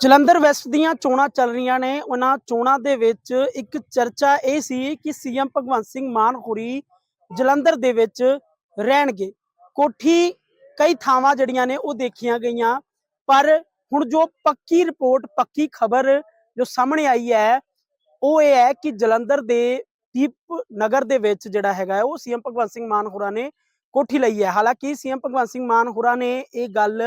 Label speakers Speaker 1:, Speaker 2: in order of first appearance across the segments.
Speaker 1: Jalandhar West ਦੀਆਂ ਚੋਣਾਂ ਚੱਲ ਰਹੀਆਂ ਨੇ। ਉਹਨਾਂ ਚੋਣਾਂ ਦੇ ਵਿੱਚ ਇੱਕ ਚਰਚਾ ਇਹ ਸੀ ਕਿ ਸੀਐਮ ਭਗਵੰਤ ਸਿੰਘ ਮਾਨ ਹੋਰੀ ਜਲੰਧਰ ਦੇ ਵਿੱਚ ਰਹਿਣਗੇ। ਕੋਠੀ ਕਈ ਥਾਵਾਂ ਜਿਹੜੀਆਂ ਨੇ ਉਹ ਦੇਖੀਆਂ ਗਈਆਂ ਪਰ ਹੁਣ ਜੋ ਪੱਕੀ ਰਿਪੋਰਟ ਪੱਕੀ ਖਬਰ ਜੋ ਸਾਹਮਣੇ ਆਈ ਹੈ ਉਹ ਇਹ ਹੈ ਕਿ ਜਲੰਧਰ ਦੇ ਦੀਪ ਨਗਰ ਦੇ ਵਿੱਚ ਜਿਹੜਾ ਹੈਗਾ ਹੈ, ਉਹ ਸੀਐਮ ਭਗਵੰਤ ਸਿੰਘ ਮਾਨ ਹੋਰਾਂ ਨੇ ਕੋਠੀ ਲਈ ਹੈ। ਹਾਲਾਂਕਿ ਸੀਐਮ ਭਗਵੰਤ ਸਿੰਘ ਮਾਨ ਹੋਰਾਂ ਨੇ ਇਹ ਗੱਲ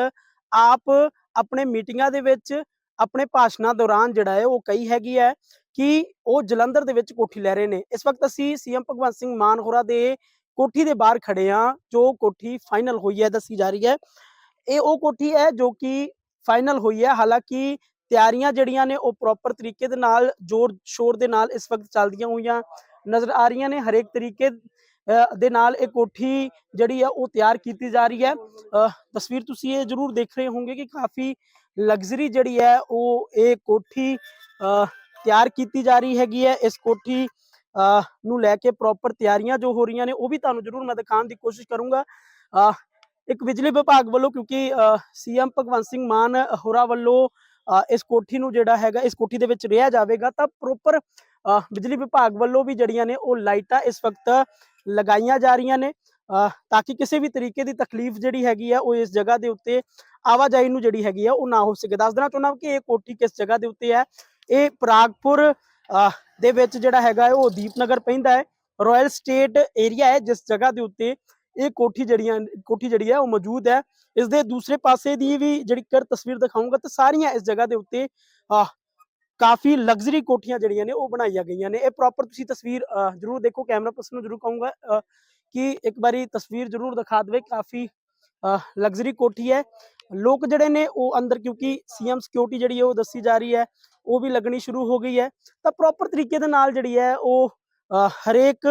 Speaker 1: ਆਪ ਆਪਣੇ ਮੀਟਿੰਗਾਂ ਦੇ ਵਿੱਚ ਆਪਣੇ ਭਾਸ਼ਣਾਂ ਦੌਰਾਨ ਜਿਹੜਾ ਹੈ ਉਹ ਕਹੀ ਹੈਗੀ ਹੈ ਕਿ ਉਹ ਜਲੰਧਰ ਦੇ ਵਿੱਚ ਕੋਠੀ ਲੈ ਰਹੇ ਨੇ। ਇਸ ਵਕਤ ਅਸੀਂ ਸੀਐਮ ਭਗਵੰਤ ਸਿੰਘ ਮਾਨ ਹੋਰਾਂ ਦੇ ਕੋਠੀ ਦੇ ਬਾਹਰ ਖੜੇ ਆ ਜੋ ਕੋਠੀ ਫਾਈਨਲ ਹੋਈ ਹੈ ਦੱਸੀ ਜਾ ਰਹੀ ਹੈ। ਇਹ ਉਹ ਕੋਠੀ ਹੈ ਜੋ ਕਿ ਫਾਈਨਲ ਹੋਈ ਹੈ। ਹਾਲਾਂਕਿ ਤਿਆਰੀਆਂ ਜਿਹੜੀਆਂ ਨੇ ਉਹ ਪ੍ਰੋਪਰ ਤਰੀਕੇ ਦੇ ਨਾਲ ਜ਼ੋਰ ਸ਼ੋਰ ਦੇ ਨਾਲ ਇਸ ਵਕਤ ਚੱਲਦੀਆਂ ਹੋਈਆਂ ਨਜ਼ਰ ਆ ਰਹੀਆਂ ਨੇ। ਹਰੇਕ ਤਰੀਕੇ ਦੇ ਨਾਲ ਇਹ ਕੋਠੀ ਜਿਹੜੀ ਹੈ ਉਹ ਤਿਆਰ ਕੀਤੀ ਜਾ ਰਹੀ ਹੈ। ਅ, ਤਸਵੀਰ ਤੁਸੀਂ ਇਹ ਜ਼ਰੂਰ ਦੇਖ ਰਹੇ ਹੋਵੋਗੇ ਕਿ ਕਾਫੀ ਲਗਜ਼ਰੀ ਜਿਹੜੀ ਹੈ ਉਹ ਇਹ ਕੋਠੀ ਤਿਆਰ ਕੀਤੀ ਜਾ ਰਹੀ ਹੈਗੀ ਹੈ। ਇਸ ਕੋਠੀ ਨੂੰ ਲੈ ਕੇ ਪ੍ਰੋਪਰ ਤਿਆਰੀਆਂ ਜੋ ਹੋ ਰਹੀਆਂ ਨੇ, ਉਹ ਵੀ ਤੁਹਾਨੂੰ ਜ਼ਰੂਰ ਮੈਂ ਦਿਖਾਉਣ ਦੀ ਕੋਸ਼ਿਸ਼ ਕਰੂੰਗਾ। ਇੱਕ ਬਿਜਲੀ ਵਿਭਾਗ ਵੱਲੋਂ ਕਿਉਂਕਿ ਸੀਐਮ ਭਗਵੰਤ ਸਿੰਘ ਮਾਨ ਹੋਰਾਂ ਵੱਲੋਂ ਇਸ ਕੋਠੀ ਨੂੰ ਜਿਹੜਾ ਹੈਗਾ, ਇਸ ਕੋਠੀ ਦੇ ਵਿੱਚ ਰਿਹਾ ਜਾਵੇਗਾ, ਤਾਂ ਪ੍ਰੋਪਰ ਬਿਜਲੀ ਵਿਭਾਗ ਵੱਲੋਂ ਵੀ ਜਿਹੜੀਆਂ ਨੇ ਉਹ ਲਾਈਟਾਂ ਇਸ ਵਕਤ ਲਗਾਈਆਂ ਜਾ ਰਹੀਆਂ ਨੇ। ਤਾਂ ਕਿ ਕਿਸੇ ਵੀ ਤਰੀਕੇ ਦੀ ਤਕਲੀਫ ਜਿਹੜੀ ਹੈਗੀ ਆ ਉਹ ਇਸ ਜਗ੍ਹਾ ਦੇ ਉੱਤੇ ਆਵਾਜਾਈ ਨੂੰ ਜਿਹੜੀ ਹੈਗੀ ਆ ਉਹ ਨਾ ਹੋ ਸਕੇ। ਦੱਸ ਦੇਣਾ ਚਾਹੁੰਦਾ ਕਿ ਇਹ ਕੋਠੀ ਕਿਸ ਜਗ੍ਹਾ ਦੇ ਉੱਤੇ ਹੈ? ਇਹ ਪ੍ਰਾਗਪੁਰ ਅ, ਦੇ ਵਿੱਚ ਜਿਹੜਾ ਹੈਗਾ ਉਹ ਦੀਪਨਗਰ ਪੈਂਦਾ ਹੈ। ਰਾਇਲ ਸਟੇਟ ਏਰੀਆ ਹੈ ਜਿਸ ਜਗ੍ਹਾ ਦੇ ਉੱਤੇ ਇਹ ਕੋਠੀ ਜਿਹੜੀਆਂ ਕੋਠੀ ਜਿਹੜੀ ਹੈ ਉਹ ਮੌਜੂਦ ਹੈ। ਇਸ ਦੇ ਦੂਸਰੇ ਪਾਸੇ ਦੀ ਵੀ ਜਿਹੜੀ ਕਰ ਤਸਵੀਰ ਦਿਖਾਉਂਗਾ ਤਾਂ ਸਾਰੀਆਂ ਇਸ ਜਗ੍ਹਾ ਦੇ ਉੱਤੇ ਅ, ਕਾਫੀ ਲਗਜ਼ਰੀ ਕੋਠੀਆਂ ਜਿਹੜੀਆਂ ਨੇ ਉਹ ਬਣਾਈਆਂ ਗਈਆਂ ਨੇ। ਇਹ ਪ੍ਰੋਪਰ ਤੁਸੀਂ ਤਸਵੀਰ ਜ਼ਰੂਰ ਦੇਖੋ ਕੈਮਰਾ ਪਰਸਨ ਨੂੰ ਜ਼ਰੂਰ ਕਹੂੰਗਾ ਕਿ ਇੱਕ ਵਾਰੀ ਤਸਵੀਰ ਜ਼ਰੂਰ ਦਿਖਾ ਦੇਵੇ ਕਾਫੀ ਲਗਜ਼ਰੀ ਕੋਠੀ ਹੈ। ਲੋਕ ਜਿਹੜੇ ਨੇ ਉਹ ਅੰਦਰ ਕਿਉਂਕਿ ਸੀਐਮ ਸਿਕਿਉਰਿਟੀ ਜਿਹੜੀ ਹੈ ਉਹ ਦੱਸੀ ਜਾ ਰਹੀ ਹੈ ਉਹ ਵੀ ਲੱਗਣੀ ਸ਼ੁਰੂ ਹੋ ਗਈ ਹੈ। ਤਾਂ ਪ੍ਰੋਪਰ ਤਰੀਕੇ ਦੇ ਨਾਲ ਜਿਹੜੀ ਹੈ ਉਹ ਹਰੇਕ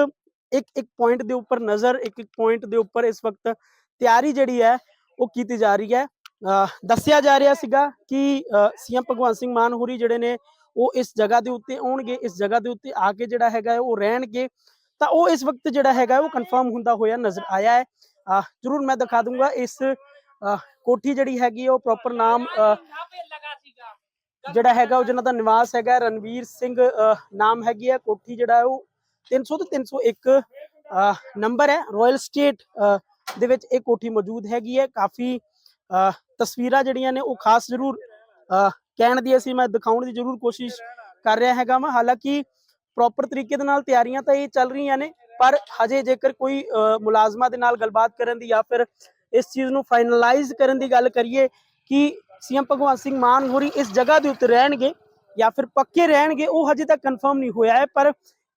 Speaker 1: ਇੱਕ ਇੱਕ ਪੁਆਇੰਟ ਦੇ ਉੱਪਰ ਨਜ਼ਰ ਇੱਕ ਇੱਕ ਪੁਆਇੰਟ ਦੇ ਉੱਪਰ ਇਸ ਵਕਤ ਤਿਆਰੀ ਜਿਹੜੀ ਹੈ ਉਹ ਕੀਤੀ ਜਾ ਰਹੀ ਹੈ। ਅ, ਦੱਸਿਆ ਜਾ ਰਿਹਾ ਸੀਗਾ ਕਿ ਸੀਐਮ ਭਗਵੰਤ ਸਿੰਘ ਮਾਨ ਹੋਰੀ ਜਿਹੜੇ ਨੇ ਉਹ ਇਸ ਜਗ੍ਹਾ ਦੇ ਉੱਤੇ ਆਉਣਗੇ ਇਸ ਜਗ੍ਹਾ ਦੇ ਉੱਤੇ ਆ ਕੇ ਜਿਹੜਾ ਹੈਗਾ ਉਹ ਰਹਿਣਗੇ। ਤਾਂ ਉਹ ਇਸ ਵਕਤ ਜਿਹੜਾ ਹੈਗਾ ਉਹ ਕਨਫਰਮ ਹੁੰਦਾ ਹੋਇਆ ਨਜ਼ਰ ਆਇਆ ਹੈ। ਜ਼ਰੂਰ ਮੈਂ ਦਿਖਾ ਦੂੰਗਾ ਇਸ ਕੋਠੀ ਜਿਹੜੀ ਹੈਗੀ ਉਹ ਪ੍ਰੋਪਰ ਨਾਮ ਜਿਹੜਾ ਹੈਗਾ ਉਹ ਜਿਹਨਾਂ ਦਾ ਨਿਵਾਸ ਹੈਗਾ ਹੈ, ਰਣਵੀਰ ਸਿੰਘ ਅ, ਨਾਮ ਹੈਗੀ ਹੈ ਕੋਠੀ ਜਿਹੜਾ ਉਹ 300 ਤੇ 301 ਨੰਬਰ ਹੈ। ਰਾਇਲ ਸਟੇਟ ਦੇ ਵਿੱਚ ਇਹ ਕੋਠੀ ਮੌਜੂਦ ਹੈਗੀ ਹੈ। ਕਾਫੀ ਤਸਵੀਰਾਂ ਜਿਹੜੀਆਂ ਨੇ ਉਹ ਖਾਸ ਜ਼ਰੂਰ ਕਹਿਣ ਦੀ ਅਸੀਂ ਮੈਂ ਦਿਖਾਉਣ ਦੀ ਜ਼ਰੂਰ ਕੋਸ਼ਿਸ਼ ਕਰ ਰਿਹਾ ਹੈਗਾ ਮੈਂ ਹਾਲਾਂਕਿ ਪ੍ਰੋਪਰ ਤਰੀਕੇ ਦੇ ਨਾਲ ਤਿਆਰੀਆਂ ਤਾਂ ਇਹ ਚੱਲ ਰਹੀਆਂ ਨੇ, ਪਰ ਹਜੇ ਜੇਕਰ ਕੋਈ ਮੁਲਾਜ਼ਮਾਂ ਦੇ ਨਾਲ ਗੱਲਬਾਤ ਕਰਨ ਦੀ ਜਾਂ ਫਿਰ ਇਸ ਚੀਜ਼ ਨੂੰ ਫਾਈਨਲਾਈਜ਼ ਕਰਨ ਦੀ ਗੱਲ ਕਰੀਏ ਕਿ ਸੀਐਮ ਭਗਵੰਤ ਸਿੰਘ ਮਾਨ ਹੋਰੀ ਇਸ ਜਗ੍ਹਾ ਦੇ ਉੱਤੇ ਰਹਿਣਗੇ ਜਾਂ ਫਿਰ ਪੱਕੇ ਰਹਿਣਗੇ, ਉਹ ਹਜੇ ਤੱਕ ਕਨਫਰਮ ਨਹੀਂ ਹੋਇਆ ਹੈ, ਪਰ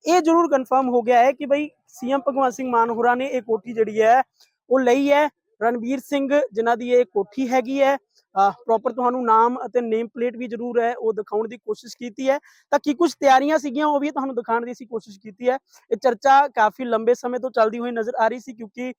Speaker 1: ਇਹ ਜ਼ਰੂਰ ਕਨਫਰਮ ਹੋ ਗਿਆ ਹੈ ਕਿ ਬਈ ਸੀਐਮ ਭਗਵੰਤ ਸਿੰਘ ਮਾਨ ਹੋਰਾਂ ਨੇ ਇਹ ਕੋਠੀ ਜਿਹੜੀ ਹੈ, ਉਹ ਲਈ ਹੈ। ਰਣਵੀਰ ਸਿੰਘ, ਜਿਨ੍ਹਾਂ ਦੀ ਇਹ ਕੋਠੀ ਹੈਗੀ ਹੈ ਪ੍ਰੋਪਰ ਤੁਹਾਨੂੰ ਨਾਮ ਅਤੇ ਨੇਮ ਪਲੇਟ ਵੀ ਜ਼ਰੂਰ ਹੈ, ਉਹ ਦਿਖਾਉਣ ਦੀ ਕੋਸ਼ਿਸ਼ ਕੀਤੀ ਹੈ। ਤਾਂ ਕੀ ਕੁਝ ਤਿਆਰੀਆਂ ਸੀਗੀਆਂ, ਉਹ ਵੀ ਤੁਹਾਨੂੰ ਦਿਖਾਉਣ ਦੀ ਅਸੀਂ ਕੋਸ਼ਿਸ਼ ਕੀਤੀ ਹੈ। ਇਹ ਚਰਚਾ ਕਾਫੀ ਲੰਬੇ ਸਮੇਂ ਤੋਂ ਚੱਲਦੀ ਹੋਈ ਨਜ਼ਰ ਆ ਰਹੀ ਸੀ, ਕਿਉਂਕਿ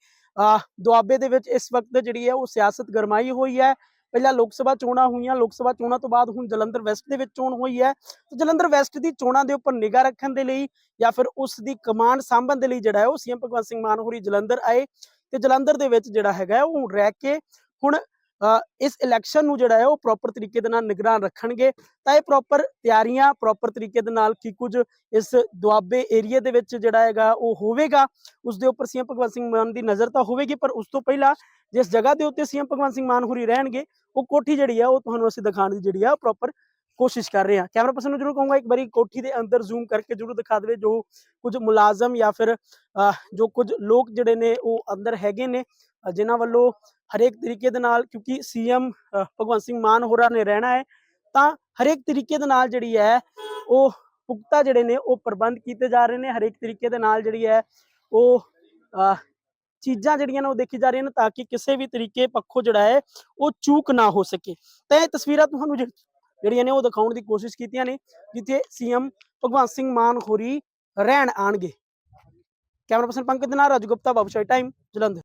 Speaker 1: ਦੁਆਬੇ ਦੇ ਵਿੱਚ ਇਸ ਵਕਤ ਜਿਹੜੀ ਹੈ ਉਹ ਸਿਆਸਤ ਗਰਮਾਈ ਹੋਈ ਹੈ। ਪਹਿਲਾਂ ਲੋਕ ਸਭਾ ਚੋਣਾਂ ਹੋਈਆਂ, ਲੋਕ ਸਭਾ ਚੋਣਾਂ ਤੋਂ ਬਾਅਦ ਹੁਣ ਜਲੰਧਰ ਵੈਸਟ ਦੇ ਵਿੱਚ ਚੋਣ ਹੋਈ ਹੈ। ਤੇ ਜਲੰਧਰ ਵੈਸਟ ਦੀ ਚੋਣਾਂ ਦੇ ਉੱਪਰ ਨਿਗਾਹ ਰੱਖਣ ਦੇ ਲਈ ਜਾਂ ਫਿਰ ਉਸ ਦੀ ਕਮਾਂਡ ਸਾਂਭਣ ਦੇ ਲਈ ਜਿਹੜਾ ਹੈ ਉਹ ਸੀਐਮ ਭਗਵੰਤ ਸਿੰਘ ਮਾਨ ਹੋਰੀ ਜਲੰਧਰ ਆਏ। ਤੇ ਜਲੰਧਰ ਦੇ ਵਿੱਚ ਜਿਹੜਾ ਹੈਗਾ ਉਹ ਰਹਿ ਕੇ ਹੁਣ ਇਸ ਇਲੈਕਸ਼ਨ ਨੂੰ ਜਿਹੜਾ ਹੈ ਉਹ ਪ੍ਰੋਪਰ ਤਰੀਕੇ ਦੇ ਨਾਲ ਨਿਗਰਾਨ ਰੱਖਣਗੇ। ਤਾਂ ਇਹ ਪ੍ਰੋਪਰ ਤਿਆਰੀਆਂ ਪ੍ਰੋਪਰ ਤਰੀਕੇ ਦੇ ਨਾਲ ਕੀ ਕੁਝ ਇਸ ਦੁਆਬੇ ਏਰੀਆ ਦੇ ਵਿੱਚ ਜਿਹੜਾ ਹੈਗਾ ਉਹ ਹੋਵੇਗਾ, ਉਸ ਦੇ ਉੱਪਰ ਸੀਐਮ ਭਗਵੰਤ ਸਿੰਘ ਮਾਨ ਦੀ ਨਜ਼ਰ ਤਾਂ ਹੋਵੇਗੀ, ਪਰ ਉਸ ਤੋਂ ਪਹਿਲਾਂ ਜਿਸ ਜਗ੍ਹਾ ਦੇ ਉੱਤੇ ਸੀਐਮ ਭਗਵੰਤ ਸਿੰਘ ਮਾਨ ਹੋਰੀ ਰਹਿਣਗੇ, ਉਹ ਕੋਠੀ ਜਿਹੜੀ ਆ ਉਹ ਤੁਹਾਨੂੰ ਅਸੀਂ ਦਿਖਾਉਣ ਦੀ ਜਿਹੜੀ ਆ ਪ੍ਰੋਪਰ ਕੋਸ਼ਿਸ਼ ਕਰ ਰਹੇ ਹਾਂ। ਕੈਮਰਾ ਪਰਸਨ ਨੂੰ ਜਰੂਰ ਕਹੂੰਗਾ ਇੱਕ ਵਾਰੀ ਕੋਠੀ ਦੇ ਅੰਦਰ ਜ਼ੂਮ ਕਰਕੇ ਜਰੂਰ ਦਿਖਾ ਦੇਵੇ ਜੋ ਕੁਝ ਮੁਲਾਜ਼ਮ ਜਾਂ ਫਿਰ ਜੋ ਕੁਝ ਲੋਕ ਜਿਹੜੇ ਨੇ ਉਹ ਅੰਦਰ ਹੈਗੇ ਨੇ ਅਹ, ਜਿਨ੍ਹਾਂ ਵੱਲੋਂ ਹਰੇਕ ਤਰੀਕੇ ਦੇ ਨਾਲ ਕਿਉਂਕਿ ਸੀਐਮ ਭਗਵੰਤ ਸਿੰਘ ਮਾਨ ਹੋਰਾਂ ਨੇ ਰਹਿਣਾ ਹੈ ਤਾਂ ਹਰੇਕ ਤਰੀਕੇ ਦੇ ਨਾਲ ਜਿਹੜੀ ਹੈ ਉਹ ਪੁਖਤਾ ਜਿਹੜੇ ਨੇ ਉਹ ਪ੍ਰਬੰਧ ਕੀਤੇ ਜਾ ਰਹੇ ਨੇ ਹਰੇਕ ਤਰੀਕੇ ਦੇ ਨਾਲ ਜਿਹੜੀ ਹੈ ਉਹ ਅਹ, ਚੀਜ਼ਾਂ ਜਿਹੜੀਆਂ ਨੇ ਉਹ ਦੇਖੀ ਜਾ ਰਹੀਆਂ ਨੇ ਤਾਂ ਕਿ ਕਿਸੇ ਵੀ ਤਰੀਕੇ ਪੱਖੋਂ ਜਿਹੜਾ ਹੈ ਉਹ ਚੂਕ ਨਾ ਹੋ ਸਕੇ। ਤਾਂ ਇਹ ਤਸਵੀਰਾਂ ਤੁਹਾਨੂੰ ਜਿਹੜੀਆਂ ਨੇ ਉਹ ਦਿਖਾਉਣ ਦੀ ਕੋਸ਼ਿਸ਼ ਕੀਤੀਆਂ ਨੇ, ਜਿੱਥੇ ਸੀਐਮ ਭਗਵੰਤ ਸਿੰਘ ਮਾਨ ਹੋਰੀ ਰਹਿਣ ਆਣਗੇ। ਕੈਮਰਾ ਪਰਸਨ ਪੰਕਜ ਦੇ ਨਾਲ ਰਾਜੂ ਗੁਪਤਾ ਬਾਬੂਸ਼ਾਹੀ ਟਾਈਮ ਜਲੰਧਰ।